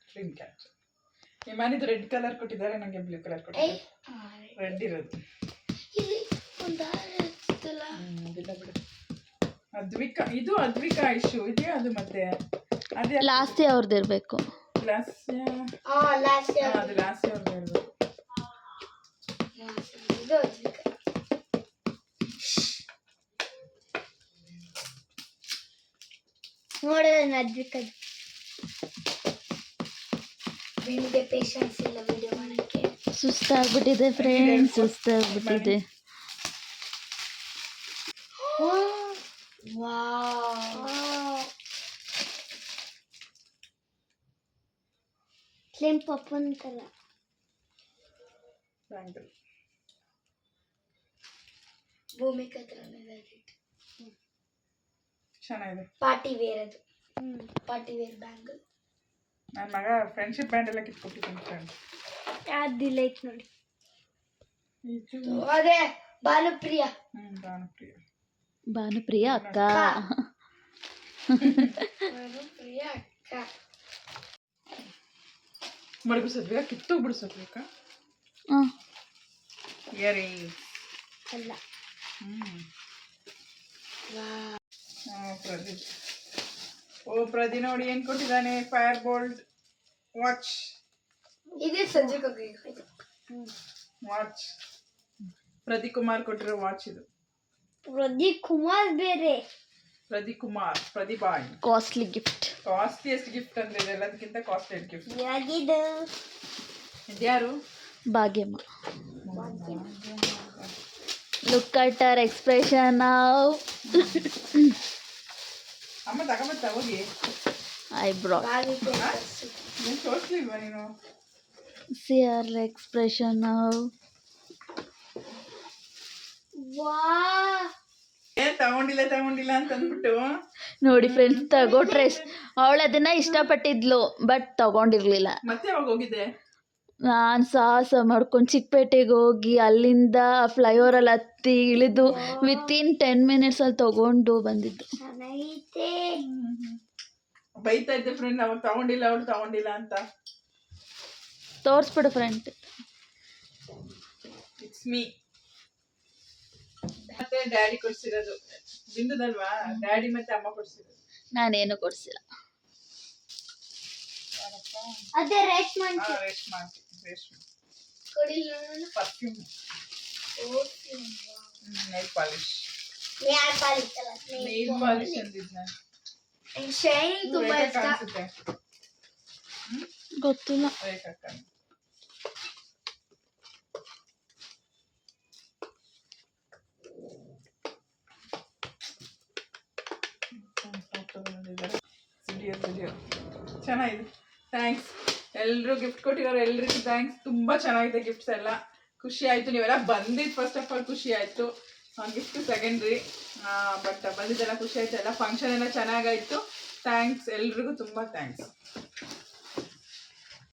ಡ್ರೀಮ್ ಕ್ಯಾಚರ್ ನಿಮ್ಮನಿದು ರೆಡ್ ಕಲರ್ ಕೊಟ್ಟಿದ್ದಾರೆ ನನಗೆ ಬ್ಲೂ ಕಲರ್ ಕೊಟ್ಟಿದ್ದಾರೆ. ರೆಡ್ ಇರೋದು. ಅದಿಲ್ಲ ಬಿಡು. ಅದ್ವಿಕಾ ಇದು ಅದ್ವಿಕಾ ಇಶ್ಯೂ ಇದೆಯಾ ಅದು ಮತ್ತೆ. ಅದೇ ಲಾಸ್ಟಿ ಅವ್ರದ್ದು ಇರಬೇಕು. ಲಾಸ್ಟ್ ಅದು ಲಾಸ್ಟ್ ಅವ್ರದ್ದು ಇರ್ಬೇಕು. ಇದು ಅದ್ವಿಕ. ನೋಡೋಣ ಅದು ನಿಮಗೆ ಪೇಷನ್ಸ್ ಇಲ್ಲ ವಿಡಿಯೋ ಮಾಡೋಕ್ಕೆ. ಸುಸ್ತಾಗ್ಬಿಟ್ಟಿದೆ ಫ್ರೆಂಡ್ಸ್ ಸುಸ್ತಾಗ್ಬಿಟ್ಟಿದೆ. ಸ್ಲಿಮ್ ಪಪ್ಪನ್ ಅಂತಲ್ಲ ಭೂಮಿಕ ಭೂಮಿಕಾ ಥರನೇ ಚೆನ್ನಾಗಿದೆ. ಪಾರ್ಟಿ ವೇರ್ ಅದು ಪಾರ್ಟಿ ವೇರ್ ಬ್ಯಾಂಗಲ್. ನನ್ನ ಮಗ ಫ್ರೆಂಡ್ಶಿಪ್ ಬ್ಯಾಂಡ್ ಎಲ್ಲ ಕಿತ್ಕೊಟ್ಟಿದ್ದೀನಿ ಫ್ರೆಂಡ್ ಯಾವ್ದಿಲ್ಲ ಐತ್ ನೋಡಿ. ಅದೇ ಭಾನುಪ್ರಿಯ. ಹ್ಞೂ ಭಾನುಪ್ರಿಯ. ಭಾನುಪ್ರಿಯ ಅಕ್ಕ. ಭಾನುಪ್ರಿಯ ಅಕ್ಕ. ಮಡಗಿಸಿದ್ವಿ ಕಿತ್ತು ಬಿಡಿಸೋದ್ಬೇಕಾ ಹ್ಮ್. ಇಯರಿಂಗ್ ಅಲ್ಲ. ಹ್ಞೂ ಪ್ರದಿ ಓ ಪ್ರದಿ ನೋಡಿ ಏನು ಕೊಟ್ಟಿದ್ದಾನೆ? ಫೈರ್ ಬೋಲ್ಟ್ ವಾಚ್ ಇದೇ ಸಂಜೆ ವಾಚ್ ಪ್ರದೀಪ್ ಕುಮಾರ್ ಕೊಟ್ಟಿರೋ ವಾಚ್ ಇದು. ಪ್ರದೀಪ್ ಕುಮಾರ್ ಬೇರೆ. ಪ್ರದೀಪ್ ಕುಮಾರ್ ಪ್ರದೀಪಾಯ್ ಕಾಸ್ಟ್ಲಿ ಗಿಫ್ಟ್ ಕಾಸ್ಟ್ಲಿಯಸ್ಟ್ ಗಿಫ್ಟ್ ಅಂದ್ರೆ ಇದೆ ಎಲ್ಲದಕ್ಕಿಂತ ಕಾಸ್ಟ್ಲಿ ಗಿಫ್ಟ್ ಯಾಗಿದು ಇದ್ಯಾರು ಭಾಗ್ಯಮ್ಮ. ಲುಕ್ ಅಟ್ ಅವರ್ ಎಕ್ಸ್ಪ್ರೆಷನ್ ನಾವು ಅಮ್ಮ ತಗೊಂಬತ್ತ ಹೋಗಿ. ಐ ಬ್ರಾ ನೀನು ತೋರಿಸ್ಲಿಲ್ವಾ ನೀನು? ಸಿ ಆರ್ ಎಕ್ಸ್ಪ್ರೆಷನ್ ವಾಹ್ ಏ ತಗೊಂಡಿಲ್ಲ ತಗೊಂಡಿಲ್ಲ ಅಂತ ಅಂದ್ಬಿಟ್ಟು ನೋಡಿ ಫ್ರೆಂಡ್ಸ್ ತಗೋ ಡ್ರೆಸ್ ಅವಳು ಅದನ್ನ ಇಷ್ಟಪಟ್ಟಿದ್ಲು ಬಟ್ ತಗೊಂಡಿರ್ಲಿಲ್ಲ. ಮತ್ತೆ ಅವಾಗ ಹೋಗಿದ್ದೆ? ನಾನು ಸಾಹಸ ಮಾಡ್ಕೊಂಡು ಚಿಕ್ಕಪೇಟೆಗೆ ಹೋಗಿ ಅಲ್ಲಿಂದ ಫ್ಲೈಓವರಲ್ಲಿ ಹತ್ತಿ ಇಳಿದು ವಿತಿನ್ ಟೆನ್ ಮಿನಿಟ್ಸಲ್ಲಿ ತಗೊಂಡು ಬಂದಿದ್ದು. ಬೈತಾ ಇದ್ದೆ ಫ್ರೆಂಡ್ ಅವಾಗ ತಗೊಂಡಿಲ್ಲ ಅವ್ಳು ತಗೊಂಡಿಲ್ಲ ಅಂತ. ತೋರಿಸ್ಬಿಡು ಫ್ರೆಂಡ್ ಇಟ್ಸ್ ಮೀ ಮತ್ತೆ ಡ್ಯಾಡಿ ಕೊಡ್ಸಿರೋದು. ಬಿಂದುದಲ್ವಾ ಡ್ಯಾಡಿ ಮತ್ತೆ ಅಮ್ಮ ಕೊಡ್ಸಿರೋದು. ನಾನೇನು ಕೊಡ್ಸಿಲ್ಲ. ಅದೇ ರೇಷ್ಮೆ ಮಾಡ್ತೀನಿ ರೇಷ್ಮೆ ಮಾಡ್ತೀನಿ ರೇಷ್ಮೆ ಕೊಡಿಲ್ಲ ಪರ್ಫ್ಯೂಮ್ ನೈಲ್ ಪಾಲಿಶ್ ಯಾರು ಪಾಲಿತ್ತಲ್ಲ ನೈಲ್ ಪಾಲಿಶ್ ಅಂದಿದ್ ನಾನು ಶೈನ್ ತುಂಬಾ ರೇಖಾ ಇಷ್ಟ ಕಾಣಿಸುತ್ತೆ ಗೊತ್ತಿಲ್ಲ ರೇಖಾ ಕಾಣ್ ವಿಡಿಯೋ ವಿಡಿಯೋ ಚೆನ್ನಾಗಿದೆ ಥ್ಯಾಂಕ್ಸ್ ಎಲ್ಲರೂ ಗಿಫ್ಟ್ ಕೊಟ್ಟಿರೋರು ಎಲ್ರಿಗೂ ಥ್ಯಾಂಕ್ಸ್ ತುಂಬ ಚೆನ್ನಾಗಿದೆ ಗಿಫ್ಟ್ಸ್ ಎಲ್ಲ. ಖುಷಿ ಆಯಿತು, ನೀವೆಲ್ಲ ಬಂದಿದ್ದು ಫಸ್ಟ್ ಆಫ್ ಆಲ್ ಖುಷಿ ಆಯಿತು. ಗಿಫ್ಟ್ ಸೆಕೆಂಡ್ರಿ ಬಟ್ ಬಂದಿದ್ದೆಲ್ಲ ಖುಷಿ ಆಯಿತು, ಎಲ್ಲ ಫಂಕ್ಷನ್ ಎಲ್ಲ ಚೆನ್ನಾಗಾಯಿತು. ಥ್ಯಾಂಕ್ಸ್ ಎಲ್ರಿಗೂ ತುಂಬ ಥ್ಯಾಂಕ್ಸ್